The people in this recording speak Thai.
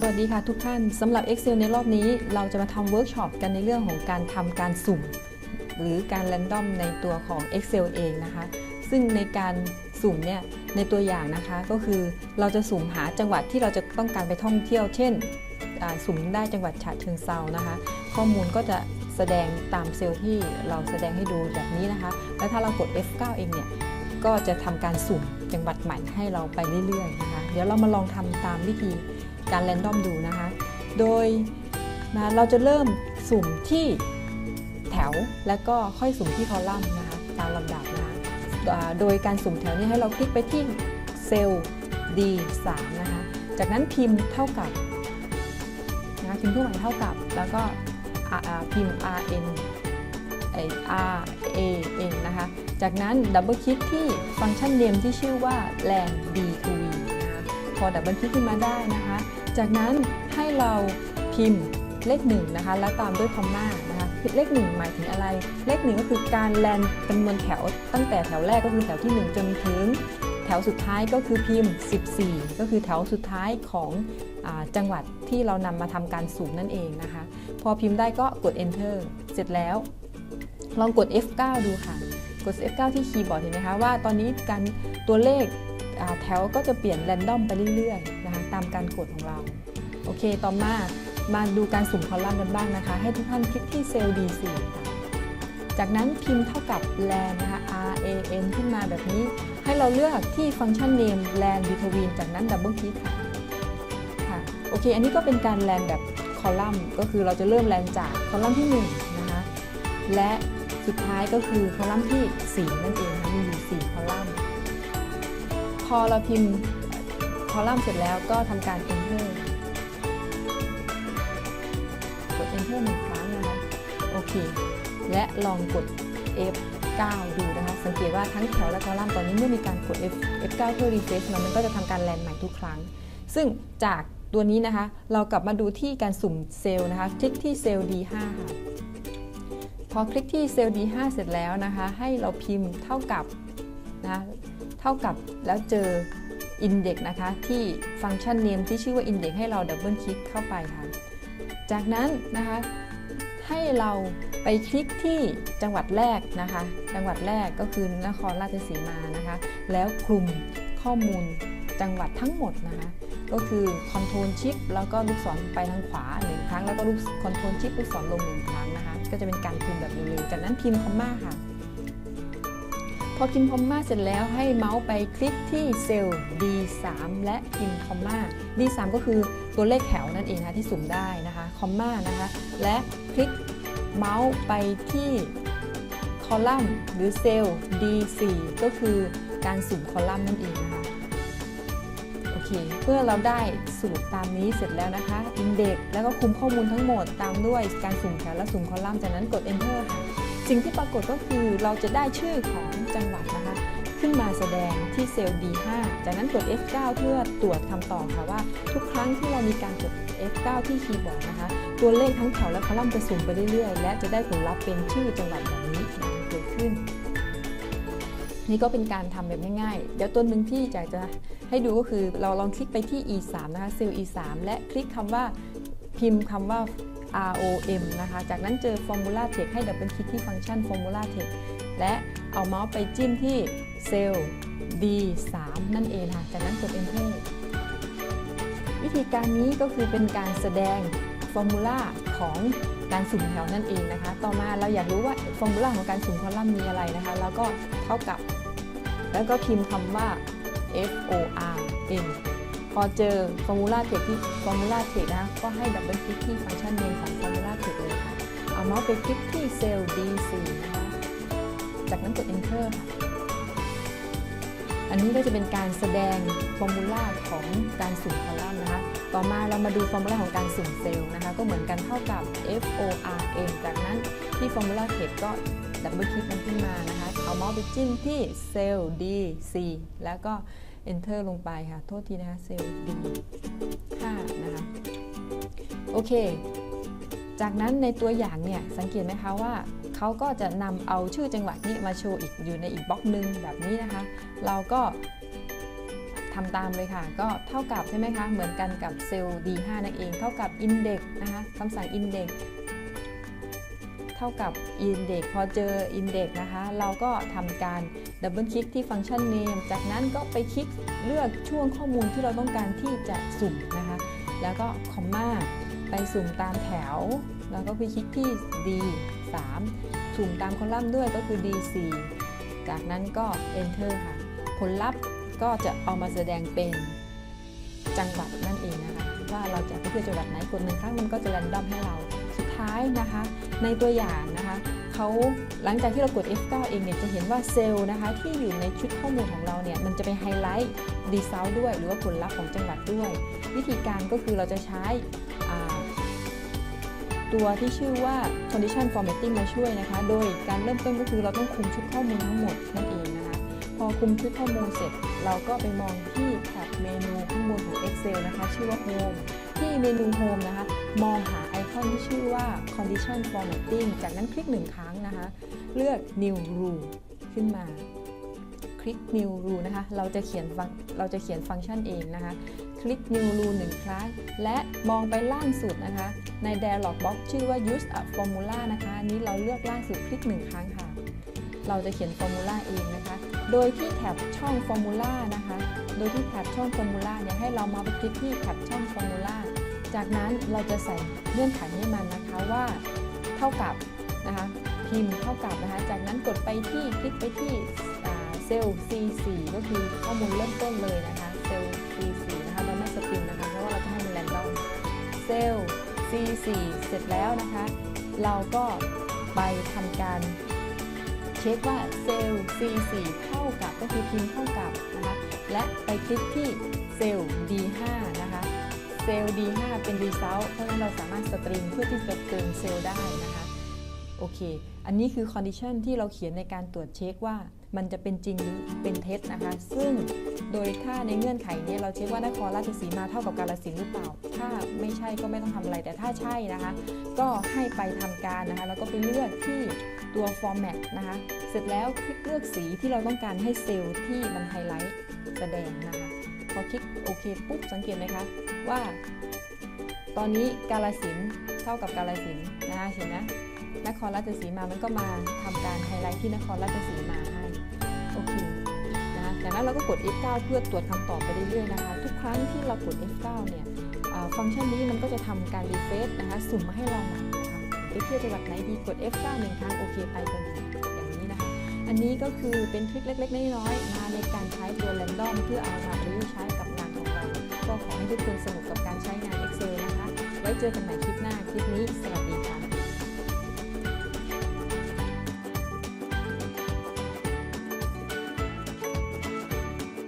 สวัสดีค่ะทุกท่านสำหรับ Excel ในรอบนี้เราจะมาทำเวิร์กช็อปกันในเรื่องของการทำการสุ่ม หรือการแรนดอมในตัวของ Excel เองนะคะ ซึ่งในการสุ่มเนี่ยในตัวอย่างนะคะก็คือเราจะสุ่มหาจังหวัดที่เราจะต้องการไปท่องเที่ยว เช่นสุ่มได้จังหวัดฉะเชิงเซานะคะ ข้อมูลก็จะแสดงตามเซลล์ที่เราแสดงให้ดูแบบนี้นะคะ และถ้าเรากด F9 เองเนี่ยก็จะทำการสุ่มจังหวัดใหม่ให้เราไปเรื่อยๆนะคะ เดี๋ยวเรามาลองทำตามวิธี การแรนดอมดูนะคะ โดยนะเราจะเริ่มสุ่มที่แถวและก็ค่อยสุ่มที่คอลัมน์นะคะตามลำดับนะคะโดยการสุ่มแถวนี้ให้เราคลิกไปที่เซลล์ D3 นะคะ จากนั้นพิมพ์เท่ากับนะคะพิมพ์เครื่องหมายเท่ากับ แล้วก็พิมพ์ RN R A N นะคะ จากนั้นดับเบิลคลิกที่ฟังก์ชันเนมที่ชื่อว่า land d to v นะคะพอดับเบิลคลิกขึ้นมาได้นะคะ จากนั้นให้เราพิมพ์เลข1นะคะแล้วตามด้วยคอมมานะคะเลข1หมายถึงอะไร เลข1ก็คือการแลนจำนวนแถวตั้งแต่แถวแรกก็คือแถวที่ 1 จนถึง แถวสุดท้ายก็คือพิมพ์ 14 ก็คือแถวสุดท้ายของอจังหวัดที่เรานำมาทำการสุ่มนั่นเองนะคะ พอพิมพ์ได้ก็กด enter เสร็จแล้ว ลองกด F9 ดูค่ะ กด F9 ที่คีย์บอร์ดเห็นไหมคะว่าตอนนี้การตัวเลขแถวก็จะเปลี่ยนแรนดอมไปเรื่อยๆ ตามการกดของเรา โอเค ต่อมามาดูการสุ่มคอลัมน์กันบ้างนะคะ ให้ทุกท่านคลิกที่เซลล์ D4 ค่ะจากนั้นพิมพ์เท่ากับ lan นะคะ R A N ขึ้นมาแบบนี้ ให้เราเลือกที่ฟังก์ชัน name lan between จากนั้นดับเบิลคลิกค่ะค่ะ โอเค อันนี้ก็เป็นการแลนแบบคอลัมน์ ก็คือเราจะเริ่มแลนจากคอลัมน์ที่1นะคะ และสุดท้ายก็คือคอลัมน์ที่ 4 นั่นเองนะมีอยู่4คอลัมน์ พอเราพิมพ์ อลัมน์เสร็จแล้วก็ทำการ enter กด enter หนึ่งครั้งนะคะ โอเค และลองกด F9 ดูนะคะ สังเกตว่าทั้งแถวและคอลัมน์ตอนนี้เมื่อมีการกด F F9 เพื่อ refresh มันก็จะทำการแลนใหม่ทุกครั้ง ซึ่งจากตัวนี้นะคะ เรากลับมาดูที่การสุ่มเซลล์นะคะ คลิกที่เซลล์ D5 ค่ะพอคลิกที่เซลล์ D5 เสร็จแล้วนะคะ ให้เราพิมพ์เท่ากับนะะเท่ากับแล้วเจอ Index นะคะ ที่ฟังก์ชัน name ที่ชื่อว่า Index ให้เราดับเบิลคลิกเข้าไปค่ะ จากนั้นนะคะให้เราไปคลิกที่จังหวัดแรกนะคะ จังหวัดแรกก็คือนครราชสีมานะคะ แล้วคลุมข้อมูลจังหวัดทั้งหมดนะคะ ก็คือคอนโทรลชิปแล้วก็ลูกศรไปทางขวาหนึ่งครั้ง แล้วก็ลูกคอนโทรลชิปลูกศรลงหนึ่งครั้งนะคะ ก็จะเป็นการพิมพ์แบบเร็วๆจากนั้นพิมพ์คอมมาค่ะ พอพิมพ์คอมมาเสร็จแล้วให้เมาส์ไปคลิกที่เซลล์ D3 และพิมพ์คอมมา D3 ก็คือตัวเลขแถวนั่นเองนะที่สุ่มได้นะคะคอมมานะคะและคลิกเมาส์ไปที่คอลัมน์หรือเซลล์ D4 ก็คือการสุ่มคอลัมน์นั่นเองนะคะโอเคเมื่อเราได้สูตรตามนี้เสร็จแล้วนะคะอินเด็กแล้วก็คุมข้อมูลทั้งหมดตามด้วยการสุ่มแถวและสุ่มคอลัมน์จากนั้นกด enter ค่ะ สิ่งที่ปรากฏก็คือเราจะได้ชื่อของจังหวัดนะคะขึ้นมาแสดงที่เซลล์ D5 จากนั้นกด F9 เพื่อตรวจคำตอบค่ะว่า ทุกครั้งที่เรามีการกด F9 ที่คีย์บอร์ดนะคะ ตัวเลขทั้งแถวและคอลัมน์จะสุ่มไปเรื่อยๆ และจะได้ผลลัพธ์เป็นชื่อจังหวัดแบบนี้เกิดขึ้น นี่ก็เป็นการทำแบบง่ายๆ เดี๋ยวตัวหนึ่งที่อยากจะให้ดูก็คือเราลองคลิกไปที่ E3 นะคะเซลล์ E3 และคลิกคำว่า พิมพ์คำว่า ROM นะคะ จากนั้นเจอ Formula Text ให้ดับเบิลคลิกที่ฟังก์ชัน Formula Text และเอาเมาส์ไปจิ้มที่เซลล์ D3 นั่นเองค่ะ จากนั้นกด Enter วิธีการนี้ก็คือเป็นการแสดงฟอร์มูลาของการสุ่มแถวนั่นเองนะคะ ต่อมาเราอยากรู้ว่าฟอร์มูลาของการสุ่มคอลัมน์มีอะไรนะคะ แล้วก็เท่ากับ แล้วก็พิมพ์คำว่า F O R M พอเจอฟอร์มูลาเทคที่ฟอร์มูลาเทคนะ ก็ให้ดับเบิลคลิกที่ฟังก์ชันเมนของฟอร์มูลาเทคเลยค่ะ เอาเมาส์ไปคลิกที่เซลล์ D4 นะคะ จากนั้นกด Enter ค่ะ อันนี้ก็จะเป็นการแสดงฟอร์มูลาของการสุ่มคอลัมน์นะคะ ต่อมาเรามาดูฟอร์มูลาของการสุ่มเซลล์นะคะ ก็เหมือนกันเท่ากับ F O R M จากนั้นที่ฟอร์มูลาเทคก็ดับเบิลคลิกมันขึ้นมานะคะ เอาเมาส์ไปจิ้มที่เซลล์ D C แล้วก็ Enter ลงไปค่ะ โทษทีนะคะเซลล์ D 5นะคะ โอเค จากนั้นในตัวอย่างเนี่ย สังเกตไหมคะว่าเขาก็จะนำเอาชื่อจังหวัดนี้มาโชว์อีกอยู่ในอีกบล็อกหนึ่งแบบนี้นะคะ เราก็ททำตามเลยค่ะ ก็เท่ากับใช่ไหมคะ เหมือนกันกับเซลล์ D5 นั่นเอง เท่ากับ index นะคะคำสั่ง index เท่ากับ index พอเจอ index นะคะ เราก็ทำการดับเบิลคลิกที่ฟังก์ชัน name จากนั้นก็ไปคลิกเลือกช่วงข้อมูลที่เราต้องการที่จะสุ่มนะคะ แล้วก็คอมมาไปสุ่มตามแถว แล้วก็ไปคลิกที่ D3 สุ่มตามคอลัมน์ด้วยก็คือ D4 จากนั้นก็ enter ค่ะ ผลลัพธ์ก็จะเอามาแสดงเป็นจังหวัดนั่นเองนะคะ ว่าเราจะไปเที่ยวจังหวัดไหนกดหนึ่งครั้งมันก็จะแรนดอมให้เรา ท้ายนะคะ ในตัวอย่างนะคะเขาหลังจากที่เรากด F9 เองเนี่ยจะเห็นว่าเซลล์นะคะที่อยู่ในชุดข้อมูลของเราเนี่ยมันจะไปไฮไลท์ดีเซลด้วย หรือว่าผลลัพธ์ของจังหวัดด้วย วิธีการก็คือเราจะใช้ตัวที่ชื่อว่า condition formatting มาช่วยนะคะ โดยการเริ่มต้นก็คือเราต้องคุมชุดข้อมูลทั้งหมดนั่นเองนะคะ พอคุมชุดข้อมูลเสร็จ เราก็ไปมองที่แท็บเมนูข้างบนของ Excel นะคะ ชื่อว่า Home ที่เมนู Home นะคะ มองหา ไอคอนที่ชื่อว่า condition formatting จากนั้นคลิกหนึ่งครั้งนะคะ เลือก new rule ขึ้นมา คลิก new rule นะคะ เราจะเขียนฟังเราจะเขียนฟังก์ชันเองนะคะ คลิก new rule หนึ่งครั้ง และมองไปล่างสุดนะคะ ใน dialog box ชื่อว่า use a formula นะคะอันนี้เราเลือกล่างสุดคลิกหนึ่งครั้งค่ะ เราจะเขียน formula เองนะคะ โดยที่แท็บช่อง formula นะคะ โดยที่แท็บช่อง formula เนี่ยให้เรามาไปคลิกที่แท็บช่อง formula จากนั้นเราจะใส่เงื่อนไขให้มันนะคะว่าเท่ากับนะคะพิมพ์เท่ากับนะคะ จากนั้นกดไปที่คลิกไปที่เซลล์ C4 ก็คือข้อมูลเริ่มต้นเลยนะคะเซลล์ C4 นะคะเราไม่สปริงนะคะเพราะว่าเราจะให้มันแรนดอมเซลล์ C4 เสร็จแล้วนะคะ เราก็ไปทำการเช็คว่าเซลล์ C4 เท่ากับก็คือพิมพ์เท่ากับนะคะและไปคลิกที่เซลล์ D5 นะคะ เซลล์ D5 เป็น result เพราะฉะนั้นเราสามารถสตริงเพื่อที่จะเติมเซลล์ได้นะคะ โอเค อันนี้คือ condition ที่เราเขียนในการตรวจเช็คว่ามันจะเป็นจริงหรือเป็นเท็จนะคะ ซึ่งโดยถ้าในเงื่อนไขนี้เราเช็คว่านครราชสีมาเท่ากับกาฬสินหรือเปล่า ถ้าไม่ใช่ก็ไม่ต้องทำอะไรแต่ถ้าใช่นะคะ ก็ให้ไปทำการนะคะ แล้วก็ไปเลือกที่ตัว format นะคะ เสร็จแล้วคลิกเลือกสีที่เราต้องการให้เซลล์ที่มันไฮไลท์แสดงนะคะ อคลิกโอเคปุ๊บสังเกตไหมคะว่า ตอนนี้กาลสินเท่ากับกาลสินนะคะเห็นนะนครราชสีมามันก็มาทำการไฮไลท์ที่นครราชสีมาให้โอเคนะจากนั้นเราก็กด F9 เพื่อตรวจคำตอบไปเรื่อยๆนะคะ ทุกครั้งที่เรากด F9 เนี่ยฟังก์ชันนี้มันก็จะทำการรีเฟรชนะคะสุ่มมาให้เราใหม่นะคะไปเที่ยวจังหวัดไหนดีกด F9 หนึ่งครั้งโอเคไปกันอย่างนี้นะคะ อันนี้ก็คือเป็นทริคเล็กๆน้อยๆมาในการใช้ตัว Random เพื่อเอามา ทุกคนสนุกกับการใช้งาน Excel นะคะ ไว้เจอกันใหม่คลิปหน้า คลิปนี้ สวัสดีค่ะ